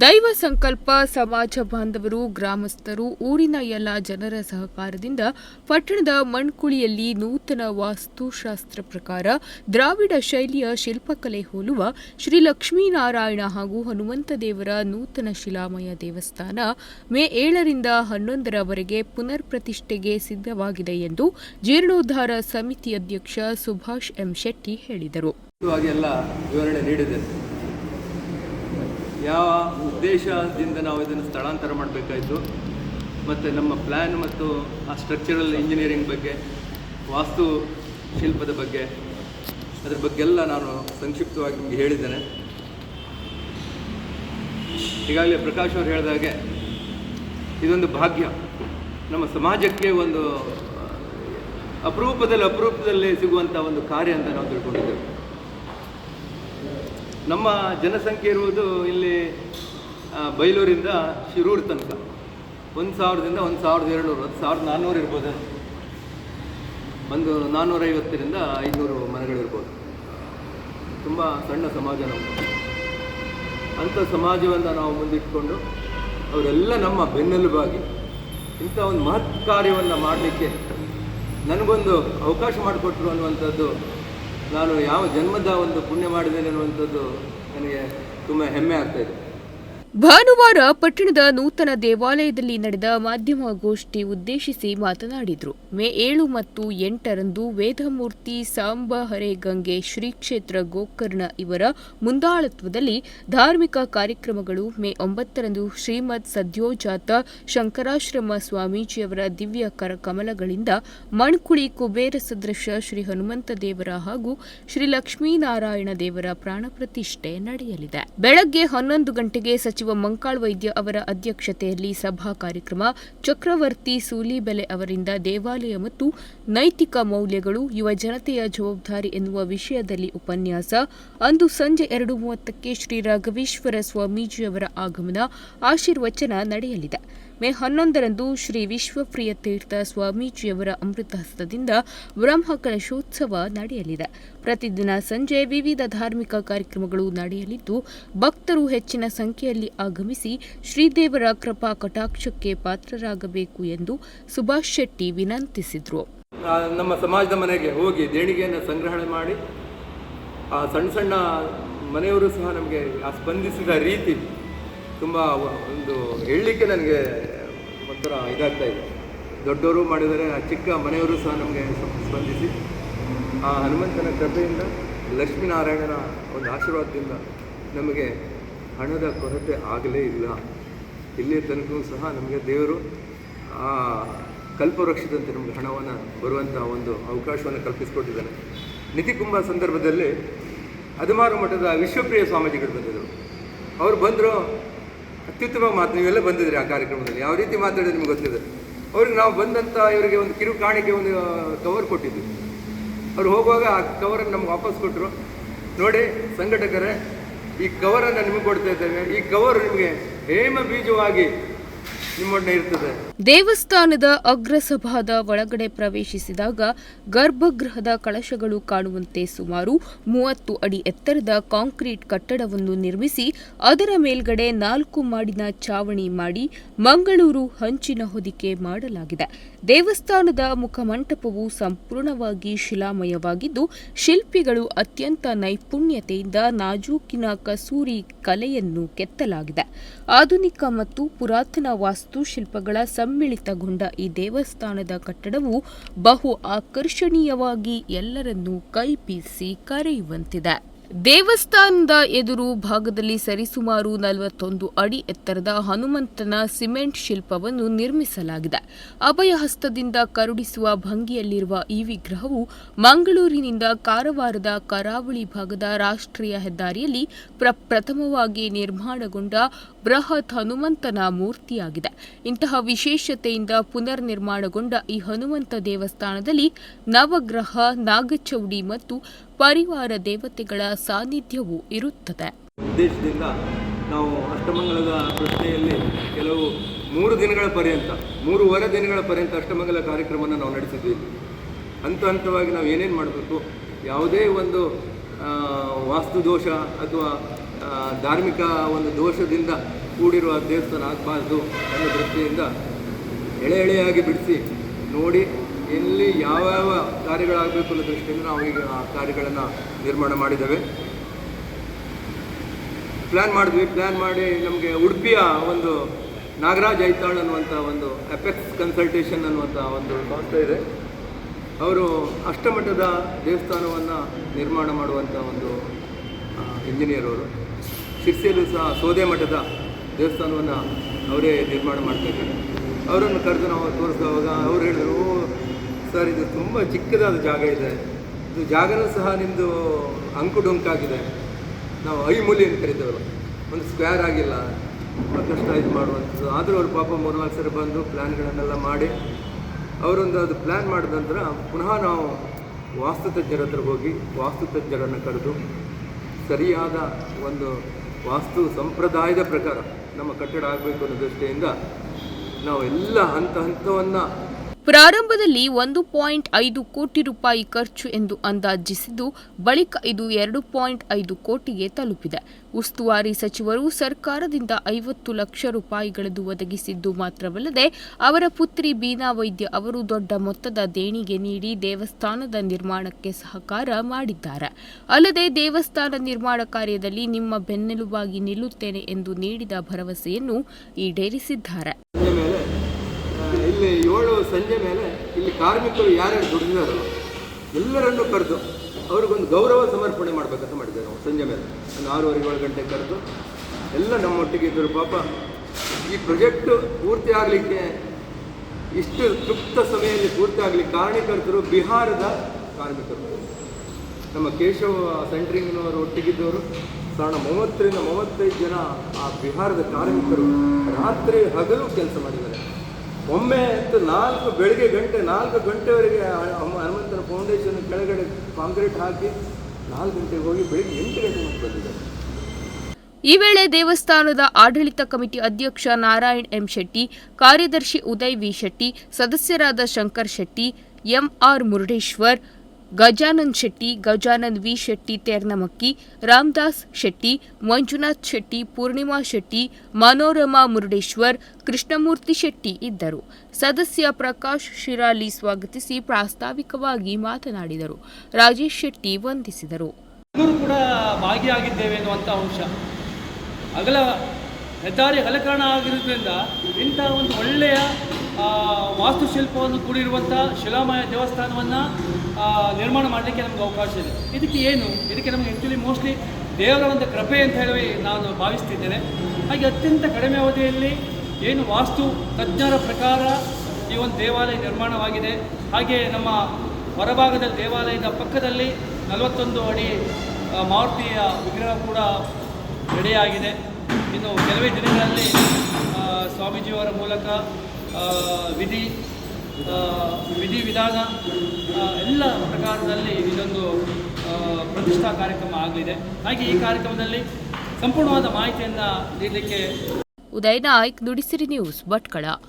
ದೈವ ಸಂಕಲ್ಪ ಸಮಾಜ ಬಾಂಧವರು, ಗ್ರಾಮಸ್ಥರು, ಊರಿನ ಎಲ್ಲ ಜನರ ಸಹಕಾರದಿಂದ ಪಟ್ಟಣದ ಮಣ್ಕುಳಿಯಲ್ಲಿ ನೂತನ ವಾಸ್ತುಶಾಸ್ತ್ರ ಪ್ರಕಾರ ದ್ರಾವಿಡ ಶೈಲಿಯ ಶಿಲ್ಪಕಲೆ ಹೋಲುವ ಶ್ರೀ ಲಕ್ಷ್ಮೀನಾರಾಯಣ ಹಾಗೂ ಹನುಮಂತ ದೇವರ ನೂತನ ಶಿಲಾಮಯ ದೇವಸ್ಥಾನ ಮೇ ಏಳರಿಂದ ಹನ್ನೊಂದರವರೆಗೆ ಪುನರ್ ಪ್ರತಿಷ್ಠೆಗೆ ಸಿದ್ಧವಾಗಿದೆ ಎಂದು ಜೀರ್ಣೋದ್ಧಾರ ಸಮಿತಿ ಅಧ್ಯಕ್ಷ ಸುಭಾಷ್ ಎಂ ಶೆಟ್ಟಿ ಹೇಳಿದರು. ವಿವರಣೆ ನೀಡಿದೆ ಯಾವ ಉದ್ದೇಶದಿಂದ ನಾವು ಇದನ್ನು ಸ್ಥಳಾಂತರ ಮಾಡಬೇಕಾಯಿತು? ಮತ್ತು ನಮ್ಮ ಪ್ಲ್ಯಾನ್ ಮತ್ತು ಆ ಸ್ಟ್ರಕ್ಚರಲ್ ಇಂಜಿನಿಯರಿಂಗ್ ಬಗ್ಗೆ, ವಾಸ್ತು ಶಿಲ್ಪದ ಬಗ್ಗೆ, ಅದ್ರ ಬಗ್ಗೆಲ್ಲ ನಾನು ಸಂಕ್ಷಿಪ್ತವಾಗಿ ನಿಮಗೆ ಹೇಳಿದ್ದೇನೆ. ಈಗಾಗಲೇ ಪ್ರಕಾಶ್ ಅವರು ಹೇಳಿದ ಹಾಗೆ, ಇದೊಂದು ಭಾಗ್ಯ. ನಮ್ಮ ಸಮಾಜಕ್ಕೆ ಒಂದು ಅಪರೂಪದಲ್ಲಿ ಅಪರೂಪದಲ್ಲಿ ಸಿಗುವಂಥ ಒಂದು ಕಾರ್ಯ ಅಂತ ನಾವು ತಿಳ್ಕೊಂಡಿದ್ದೇವೆ. ನಮ್ಮ ಜನಸಂಖ್ಯೆ ಇರುವುದು ಇಲ್ಲಿ ಬೈಲೂರಿಂದ ಶಿರೂರು ತನಕ. ಒಂದು ಸಾವಿರದಿಂದ ಒಂದು ಸಾವಿರದ ಎರಡುನೂರು, ಹತ್ತು ಸಾವಿರದ ನಾನ್ನೂರು ಇರ್ಬೋದು. ಒಂದು ನಾನ್ನೂರೈವತ್ತರಿಂದ ಐನೂರು ಮನೆಗಳಿರ್ಬೋದು ತುಂಬ ಸಣ್ಣ ಸಮಾಜ ನಮ್ಮದು ಅಂಥ ಸಮಾಜವನ್ನು ನಾವು ಮುಂದಿಟ್ಕೊಂಡು ಅವರೆಲ್ಲ ನಮ್ಮ ಬೆನ್ನೆಲುಬಾಗಿ ಇಂಥ ಒಂದು ಮಹತ್ ಕಾರ್ಯವನ್ನು ಮಾಡಲಿಕ್ಕೆ ನನಗೊಂದು ಅವಕಾಶ ಮಾಡಿಕೊಟ್ರು ಅನ್ನುವಂಥದ್ದು ನಾನು ಯಾವ ಜನ್ಮದ ಒಂದು ಪುಣ್ಯ ಮಾಡಿದ್ದೇನೆ ಅನ್ನುವಂಥದ್ದು ನನಗೆ ತುಂಬ ಹೆಮ್ಮೆ ಆಗ್ತಾ ಇದೆ. ಭಾನುವಾರ ಪಟ್ಟಣದ ನೂತನ ದೇವಾಲಯದಲ್ಲಿ ನಡೆದ ಮಾಧ್ಯಮ ಗೋಷ್ಠಿ ಉದ್ದೇಶಿಸಿ ಮಾತನಾಡಿದರು. ಮೇ ಏಳು ಮತ್ತು ಎಂಟರಂದು ವೇದಮೂರ್ತಿ ಸಾಂಬ ಹರೇಗಂಗೆ ಶ್ರೀ ಕ್ಷೇತ್ರ ಗೋಕರ್ಣ ಇವರ ಮುಂದಾಳತ್ವದಲ್ಲಿ ಧಾರ್ಮಿಕ ಕಾರ್ಯಕ್ರಮಗಳು. ಮೇ ಒಂಬತ್ತರಂದು ಶ್ರೀಮದ್ ಸದ್ಯೋಜಾತ ಶಂಕರಾಶ್ರಮ ಸ್ವಾಮೀಜಿಯವರ ದಿವ್ಯ ಕರ ಕಮಲಗಳಿಂದ ಮಣ್ಕುಳಿ ಕುಬೇರ ಸದೃಶ ಶ್ರೀ ಹನುಮಂತ ದೇವರ ಹಾಗೂ ಶ್ರೀ ಲಕ್ಷ್ಮೀನಾರಾಯಣ ದೇವರ ಪ್ರಾಣ ಪ್ರತಿಷ್ಠೆ ನಡೆಯಲಿದೆ. ಬೆಳಗ್ಗೆ ಹನ್ನೊಂದು ಗಂಟೆಗೆ ಸಚಿವ ಮಂಕಾಳ್ ವೈದ್ಯ ಅವರ ಅಧ್ಯಕ್ಷತೆಯಲ್ಲಿ ಸಭಾ ಕಾರ್ಯಕ್ರಮ. ಚಕ್ರವರ್ತಿ ಸೂಲಿಬೆಲೆ ಅವರಿಂದ ದೇವಾಲಯ ಮತ್ತು ನೈತಿಕ ಮೌಲ್ಯಗಳು, ಯುವ ಜನತೆಯ ಜವಾಬ್ದಾರಿ ಎನ್ನುವ ವಿಷಯದಲ್ಲಿ ಉಪನ್ಯಾಸ. ಅಂದು ಸಂಜೆ ಎರಡು ಮೂವತ್ತಕ್ಕೆ ಶ್ರೀ ರಾಘವೇಶ್ವರ ಸ್ವಾಮೀಜಿಯವರ ಆಗಮನ, ಆಶೀರ್ವಚನ ನಡೆಯಲಿದೆ. ಮೇ ಹನ್ನೊಂದರಂದು ಶ್ರೀ ವಿಶ್ವಪ್ರಿಯ ತೀರ್ಥ ಸ್ವಾಮೀಜಿಯವರ ಅಮೃತಹಸ್ತದಿಂದ ಬ್ರಹ್ಮ ಕಲಶೋತ್ಸವ ನಡೆಯಲಿದೆ. ಪ್ರತಿದಿನ ಸಂಜೆ ವಿವಿಧ ಧಾರ್ಮಿಕ ಕಾರ್ಯಕ್ರಮಗಳು ನಡೆಯಲಿದ್ದು, ಭಕ್ತರು ಹೆಚ್ಚಿನ ಸಂಖ್ಯೆಯಲ್ಲಿ ಆಗಮಿಸಿ ಶ್ರೀದೇವರ ಕೃಪಾ ಕಟಾಕ್ಷಕ್ಕೆ ಪಾತ್ರರಾಗಬೇಕು ಎಂದು ಸುಭಾಷ್ ಶೆಟ್ಟಿ ವಿನಂತಿಸಿದರು. ನಮ್ಮ ಸಮಾಜದ ಮನೆಗೆ ಹೋಗಿ ದೇಣಿಗೆಯನ್ನು ಸಂಗ್ರಹಣೆ ಮಾಡಿ, ಆ ಸಣ್ಣ ಸಣ್ಣ ಮನೆಯವರು ಸಹ ನಮಗೆ ಸ್ಪಂದಿಸಿದ ರೀತಿ ತುಂಬ ಒಂದು ಹೇಳಲಿಕ್ಕೆ ನನಗೆ ಒಂಥರ ಇದಾಗ್ತಾ ಇದೆ. ದೊಡ್ಡವರು ಮಾಡಿದರೆ ಆ ಚಿಕ್ಕ ಮನೆಯವರು ಸಹ ನಮಗೆ ಸ್ಪಂದಿಸಿ. ಆ ಹನುಮಂತನ ಕೃಪೆಯಿಂದ ಲಕ್ಷ್ಮೀನಾರಾಯಣನ ಒಂದು ಆಶೀರ್ವಾದದಿಂದ ನಮಗೆ ಹಣದ ಕೊರತೆ ಆಗಲೇ ಇಲ್ಲ. ಇಲ್ಲಿಯ ತನಕವೂ ಸಹ ನಮಗೆ ದೇವರು ಆ ಕಲ್ಪವೃಕ್ಷದಂತೆ ನಮಗೆ ಹಣವನ್ನು ಬರುವಂಥ ಒಂದು ಅವಕಾಶವನ್ನು ಕಲ್ಪಿಸಿಕೊಟ್ಟಿದ್ದಾನೆ. ನಿತಿಕುಂಭ ಸಂದರ್ಭದಲ್ಲಿ ಹದಿಮಾರು ಮಠದ ವಿಶ್ವಪ್ರಿಯ ಸ್ವಾಮೀಜಿಗಳು ಬಂದಿದ್ದರು. ಅವರು ಬಂದರು ಅತ್ಯುತ್ತಮ ಮಾತು ನೀವೆಲ್ಲ ಬಂದಿದ್ರಿ ಆ ಕಾರ್ಯಕ್ರಮದಲ್ಲಿ. ಯಾವ ರೀತಿ ಮಾತಾಡಿದ್ರೆ ನಿಮ್ಗೆ ಗೊತ್ತಿದೆ? ಅವ್ರಿಗೆ ನಾವು ಬಂದಂಥ ಇವರಿಗೆ ಒಂದು ಕಿರು ಕಾಣಿಕೆ, ಒಂದು ಕವರ್ ಕೊಟ್ಟಿದ್ವಿ. ಅವ್ರು ಹೋಗುವಾಗ ಆ ಕವರನ್ನು ನಮ್ಗೆ ವಾಪಸ್ ಕೊಟ್ಟರು ನೋಡಿ ಸಂಘಟಕರೇ, ಈ ಕವರನ್ನು ನಿಮಗೆ ಕೊಡ್ತಾ ಇದ್ದೇವೆ. ಈ ಕವರ್ ನಿಮಗೆ ಹೇಮ ಬೀಜವಾಗಿ ದೇವಸ್ಥಾನದ ಅಗ್ರಸಭಾದ ಒಳಗಡೆ ಪ್ರವೇಶಿಸಿದಾಗ ಗರ್ಭಗೃಹದ ಕಳಶಗಳು ಕಾಣುವಂತೆ ಸುಮಾರು ಮೂವತ್ತು ಅಡಿ ಎತ್ತರದ ಕಾಂಕ್ರೀಟ್ ಕಟ್ಟಡವನ್ನು ನಿರ್ಮಿಸಿ ಅದರ ಮೇಲ್ಗಡೆ ನಾಲ್ಕು ಮಾಡಿನ ಚಾವಣಿ ಮಾಡಿ ಮಂಗಳೂರು ಹಂಚಿನ ಹೊದಿಕೆ ಮಾಡಲಾಗಿದೆ. ದೇವಸ್ಥಾನದ ಮುಖಮಂಟಪವು ಸಂಪೂರ್ಣವಾಗಿ ಶಿಲಾಮಯವಾಗಿದ್ದು, ಶಿಲ್ಪಿಗಳು ಅತ್ಯಂತ ನೈಪುಣ್ಯತೆಯಿಂದ ನಾಜೂಕಿನ ಕಸೂರಿ ಕಲೆಯನ್ನು ಕೆತ್ತಲಾಗಿದೆ. ಆಧುನಿಕ ಮತ್ತು ಪುರಾತನ ವಾಸ್ತುಶಿಲ್ಪಗಳ ಸಮ್ಮಿಳಿತಗೊಂಡ ಈ ದೇವಸ್ಥಾನದ ಕಟ್ಟಡವು ಬಹು ಆಕರ್ಷಣೀಯವಾಗಿ ಎಲ್ಲರನ್ನೂ ಕೈಪೀಸಿ ಕರೆಯುವಂತಿದೆ. ದೇವಸ್ಥಾನದ ಎದುರು ಭಾಗದಲ್ಲಿ ಸರಿಸುಮಾರು ನಲವತ್ತೊಂದು ಅಡಿ ಎತ್ತರದ ಹನುಮಂತನ ಸಿಮೆಂಟ್ ಶಿಲ್ಪವನ್ನು ನಿರ್ಮಿಸಲಾಗಿದೆ. ಅಭಯ ಹಸ್ತದಿಂದ ಕರುಡಿಸುವ ಭಂಗಿಯಲ್ಲಿರುವ ಈ ವಿಗ್ರಹವು ಮಂಗಳೂರಿನಿಂದ ಕಾರವಾರದ ಕರಾವಳಿ ಭಾಗದ ರಾಷ್ಟ್ರೀಯ ಹೆದ್ದಾರಿಯಲ್ಲಿ ಪ್ರಪ್ರಥಮವಾಗಿ ನಿರ್ಮಾಣಗೊಂಡ ಬೃಹತ್ ಹನುಮಂತನ ಮೂರ್ತಿಯಾಗಿದೆ. ಇಂತಹ ವಿಶೇಷತೆಯಿಂದ ಪುನರ್ ನಿರ್ಮಾಣಗೊಂಡ ಈ ಹನುಮಂತ ದೇವಸ್ಥಾನದಲ್ಲಿ ನವಗ್ರಹ, ನಾಗಚೌಡಿ ಮತ್ತು ಪರಿವಾರ ದೇವತೆಗಳ ಸಾನ್ನಿಧ್ಯವೂ ಇರುತ್ತದೆ. ಉದ್ದೇಶದಿಂದ ನಾವು ಅಷ್ಟಮಂಗಲದ ಪ್ರಶ್ನೆಯಲ್ಲಿ ಕೆಲವು ಮೂರು ದಿನಗಳ ಪರ್ಯಂತ, ಮೂರುವರೆ ದಿನಗಳ ಪರ್ಯಂತ ಅಷ್ಟಮಂಗಲ ಕಾರ್ಯಕ್ರಮವನ್ನು ನಾವು ನಡೆಸಿದ್ವಿ. ಹಂತ ಹಂತವಾಗಿ ನಾವು ಏನೇನು ಮಾಡಬೇಕು? ಯಾವುದೇ ಒಂದು ವಾಸ್ತು ದೋಷ ಅಥವಾ ಧಾರ್ಮಿಕ ಒಂದು ದೋಷದಿಂದ ಕೂಡಿರುವ ದೇವಸ್ಥಾನ ಆಗಬಾರ್ದು ಅನ್ನೋ ದೃಷ್ಟಿಯಿಂದ ಎಳೆ ಎಳೆಯಾಗಿ ಬಿಡಿಸಿ ನೋಡಿ ಎಲ್ಲಿ ಯಾವ್ಯಾವ ಕಾರ್ಯಗಳಾಗಬೇಕು ಅನ್ನೋ ದೃಷ್ಟಿಯಿಂದ ನಾವು ಈಗ ಆ ಕಾರ್ಯಗಳನ್ನು ನಿರ್ಮಾಣ ಮಾಡಿದ್ದೇವೆ. ಪ್ಲ್ಯಾನ್ ಮಾಡಿದ್ವಿ. ಪ್ಲ್ಯಾನ್ ಮಾಡಿ ನಮಗೆ ಉಡುಪಿಯ ಒಂದು ನಾಗರಾಜ್ ಐತಾಳ್ ಅನ್ನುವಂಥ ಒಂದು ಎಫೆಕ್ಸ್ ಕನ್ಸಲ್ಟೇಷನ್ ಅನ್ನುವಂಥ ಒಂದು ಸಂಸ್ಥೆ ಇದೆ. ಅವರು ಅಷ್ಟಮಠದ ದೇವಸ್ಥಾನವನ್ನು ನಿರ್ಮಾಣ ಮಾಡುವಂಥ ಒಂದು ಇಂಜಿನಿಯರ್ ಅವರು. ಶಿರ್ಸಿಯಲ್ಲೂ ಸಹ ಸೋದೆ ಮಠದ ದೇವಸ್ಥಾನವನ್ನು ಅವರೇ ನಿರ್ಮಾಣ ಮಾಡ್ತಾಯಿದ್ದಾರೆ ಅವರನ್ನು ಕರೆದು ನಾವು ತೋರಿಸಿದವಾಗ ಅವ್ರು ಹೇಳಿದರು "ಓ, ಸರ್ ಇದು ತುಂಬ ಚಿಕ್ಕದಾದ ಜಾಗ ಇದೆ. ಇದು ಜಾಗನೂ ಸಹ ನಿಮ್ಮದು ಅಂಕು ಡೊಂಕಾಗಿದೆ ನಾವು ಐ ಮೂಲೆ ಅಂತ ಕರಿತೇವಲ್ಲ ಒಂದು ಸ್ಕ್ವೇರ್ ಆಗಿಲ್ಲ. ತುಂಬ ಕಷ್ಟ ಇದು ಮಾಡುವಂಥದ್ದು. ಆದರೂ ಅವ್ರು ಪಾಪ ಮೂರ್ನಾಲ್ಕು ಸರಿ ಬಂದು ಪ್ಲ್ಯಾನ್ಗಳನ್ನೆಲ್ಲ ಮಾಡಿ ಅವರೊಂದು ಅದು ಪ್ಲ್ಯಾನ್ ಮಾಡಿದ ನಂತರ ಪುನಃ ನಾವು ವಾಸ್ತುತಜ್ಞರ ಹತ್ರ ಹೋಗಿ ವಾಸ್ತುತಜ್ಞರನ್ನು ಕರೆದು ಸರಿಯಾದ ಒಂದು ವಾಸ್ತು ಸಂಪ್ರದಾಯದ ಪ್ರಕಾರ ನಮ್ಮ ಕಟ್ಟಡ ಆಗಬೇಕು ಅನ್ನೋ ದೃಷ್ಟಿಯಿಂದ ನಾವು ಎಲ್ಲ ಹಂತ ಹಂತವನ್ನು ಪ್ರಾರಂಭದಲ್ಲಿ ಒಂದು ಪಾಯಿಂಟ್ ಐದು ಕೋಟಿ ರೂಪಾಯಿ ಖರ್ಚು ಎಂದು ಅಂದಾಜಿಸಿದ್ದು, ಬಳಿಕ ಇದು ಎರಡು ಪಾಯಿಂಟ್ ಐದು ಕೋಟಿಗೆ ತಲುಪಿದೆ. ಉಸ್ತುವಾರಿ ಸಚಿವರು ಸರ್ಕಾರದಿಂದ ಐವತ್ತು ಲಕ್ಷ ರೂಪಾಯಿಗಳನ್ನು ಒದಗಿಸಿದ್ದು ಮಾತ್ರವಲ್ಲದೆ, ಅವರ ಪುತ್ರಿ ಬೀನಾ ವೈದ್ಯ ಅವರು ದೊಡ್ಡ ಮೊತ್ತದ ದೇಣಿಗೆ ನೀಡಿ ದೇವಸ್ಥಾನದ ನಿರ್ಮಾಣಕ್ಕೆ ಸಹಕಾರ ಮಾಡಿದ್ದಾರೆ. ಅಲ್ಲದೆ, ದೇವಸ್ಥಾನ ನಿರ್ಮಾಣ ಕಾರ್ಯದಲ್ಲಿ ನಿಮ್ಮ ಬೆನ್ನೆಲುಬಾಗಿ ನಿಲ್ಲುತ್ತೇನೆ ಎಂದು ನೀಡಿದ ಭರವಸೆಯನ್ನು ಈಡೇರಿಸಿದ್ದಾರೆ. ಇಲ್ಲಿ ಏಳು ಸಂಜೆ ಮೇಲೆ ಇಲ್ಲಿ ಕಾರ್ಮಿಕರು ಯಾರ್ಯಾರು ದುಡಿದಿದ್ದಾರೋ ಎಲ್ಲರನ್ನು ಕರೆದು ಅವ್ರಿಗೊಂದು ಗೌರವ ಸಮರ್ಪಣೆ ಮಾಡಬೇಕಂತ ಮಾಡಿದ್ದೇವೆ ನಾವು ಸಂಜೆ ಮೇಲೆ. ಒಂದು ಆರೂವರೆ, ಏಳು ಗಂಟೆ ಕರೆದು ಎಲ್ಲ ನಮ್ಮೊಟ್ಟಿಗೆ ಇದ್ದರು ಪಾಪ. ಈ ಪ್ರಾಜೆಕ್ಟ್ ಪೂರ್ತಿ ಆಗಲಿಕ್ಕೆ ಇಷ್ಟು ಕ್ಲುಪ್ತ ಸಮಯದಲ್ಲಿ ಪೂರ್ತಿ ಆಗಲಿಕ್ಕೆ ಕಾರಣೀಕರ್ತರು ಬಿಹಾರದ ಕಾರ್ಮಿಕರು. ನಮ್ಮ ಕೇಶವ ಸೆಂಟ್ರಿಂಗ್ನವರು ಒಟ್ಟಿಗಿದ್ದವರು. ಸಾವಿರದ ಮೂವತ್ತರಿಂದ ಮೂವತ್ತೈದು ಜನ ಆ ಬಿಹಾರದ ಕಾರ್ಮಿಕರು ರಾತ್ರಿ ಹಗಲು ಕೆಲಸ ಮಾಡಿದ್ದಾರೆ. ಒಮ್ಮೆ ಅಂತೂ ನಾಲ್ಕು ಬೆಳಿಗ್ಗೆ ಗಂಟೆ, ನಾಲ್ಕು ಗಂಟೆವರೆಗೆ ಹನುಮಂತನ ಫೌಂಡೇಶನ್ ಕೆಳಗಡೆ ಕಾಂಕ್ರೀಟ್ ಹಾಕಿ ನಾಲ್ಕು ಗಂಟೆಗೆ ಹೋಗಿ ಬೆಳಿಗ್ಗೆ ಎಂಟು ಗಂಟೆ ಮುಂದೆ ಬಂದಿದ್ದಾರೆ ಈ ವೇಳೆ ದೇವಸ್ಥಾನದ ಆಡಳಿತ ಕಮಿಟಿ ಅಧ್ಯಕ್ಷ ನಾರಾಯಣ್ ಎಂ ಶೆಟ್ಟಿ, ಕಾರ್ಯದರ್ಶಿ ಉದಯ್ ವಿ ಶೆಟ್ಟಿ, ಸದಸ್ಯರಾದ ಶಂಕರ್ ಶೆಟ್ಟಿ ಎಂಆರ್ ಮುರುಡೇಶ್ವರ್ ಗಜಾನಂದ್ ಶೆಟ್ಟಿ, ಗಜಾನಂದ್ ವಿ ಶೆಟ್ಟಿ ತೇರ್ನಮಕ್ಕಿ, ರಾಮದಾಸ್ ಶೆಟ್ಟಿ, ಮಂಜುನಾಥ್ ಶೆಟ್ಟಿ, ಪೂರ್ಣಿಮಾ ಶೆಟ್ಟಿ, ಮನೋರಮಾ ಮುರುಡೇಶ್ವರ್, ಕೃಷ್ಣಮೂರ್ತಿ ಶೆಟ್ಟಿ ಇದ್ದರು. ಸದಸ್ಯ ಪ್ರಕಾಶ್ ಶಿರಾಲಿ ಸ್ವಾಗತಿಸಿ ಪ್ರಾಸ್ತಾವಿಕವಾಗಿ ಮಾತನಾಡಿದರು. ರಾಜೇಶ್ ಶೆಟ್ಟಿ ವಂದಿಸಿದರು. ಕೂಡ ಭಾಗಿಯಾಗಿದ್ದೇವೆ ಅನ್ನುವಂಥ ಅಂಶ. ಅಗಲ ಹೆದ್ದಾರಿ ಅಗಲಕರಣ ಆಗಿರೋದ್ರಿಂದ ಇಂಥ ಒಂದು ಒಳ್ಳೆಯ ವಾಸ್ತುಶಿಲ್ಪವನ್ನು ಕೂಡಿರುವಂಥ ಶಿಲಾಮಯ ದೇವಸ್ಥಾನವನ್ನು ನಿರ್ಮಾಣ ಮಾಡಲಿಕ್ಕೆ ನಮಗೆ ಅವಕಾಶ ಇದೆ. ಇದಕ್ಕೆ ಏನು? ಇದಕ್ಕೆ ನಮಗೆ ಆ್ಯಕ್ಚುಲಿ ಮೋಸ್ಟ್ಲಿ ದೇವರ ಒಂದು ಕೃಪೆ ಅಂತ ಹೇಳಿ ನಾನು ಭಾವಿಸ್ತಿದ್ದೇನೆ. ಹಾಗೆ ಅತ್ಯಂತ ಕಡಿಮೆ ಅವಧಿಯಲ್ಲಿ ಏನು ವಾಸ್ತು ತಜ್ಞರ ಪ್ರಕಾರ ಈ ಒಂದು ದೇವಾಲಯ ನಿರ್ಮಾಣವಾಗಿದೆ. ಹಾಗೆ ನಮ್ಮ ಹೊರಭಾಗದ ದೇವಾಲಯದ ಪಕ್ಕದಲ್ಲಿ ನಲವತ್ತೊಂದು ಅಡಿ ಮಾರುತಿಯ ವಿಗ್ರಹ ಕೂಡ ರೆಡಿಯಾಗಿದೆ ಇನ್ನು ಕೆಲವೇ ದಿನಗಳಲ್ಲಿ ಸ್ವಾಮೀಜಿಯವರ ಮೂಲಕ ವಿಧಿ ವಿಧಿ ವಿಧಾನ ಎಲ್ಲ ಪ್ರಕಾರದಲ್ಲಿ ಇದೊಂದು ಪ್ರತಿಷ್ಠಾ ಕಾರ್ಯಕ್ರಮ ಆಗಲಿದೆ. ಹಾಗೆ ಈ ಕಾರ್ಯಕ್ರಮದಲ್ಲಿ ಸಂಪೂರ್ಣವಾದ ಮಾಹಿತಿಯನ್ನು ನೀಡಲಿಕ್ಕೆ ಉದಯ್ ನಾಯ್ಕ್ ನುಡಿಸಿರಿ ನ್ಯೂಸ್ ಭಟ್ಕಳ.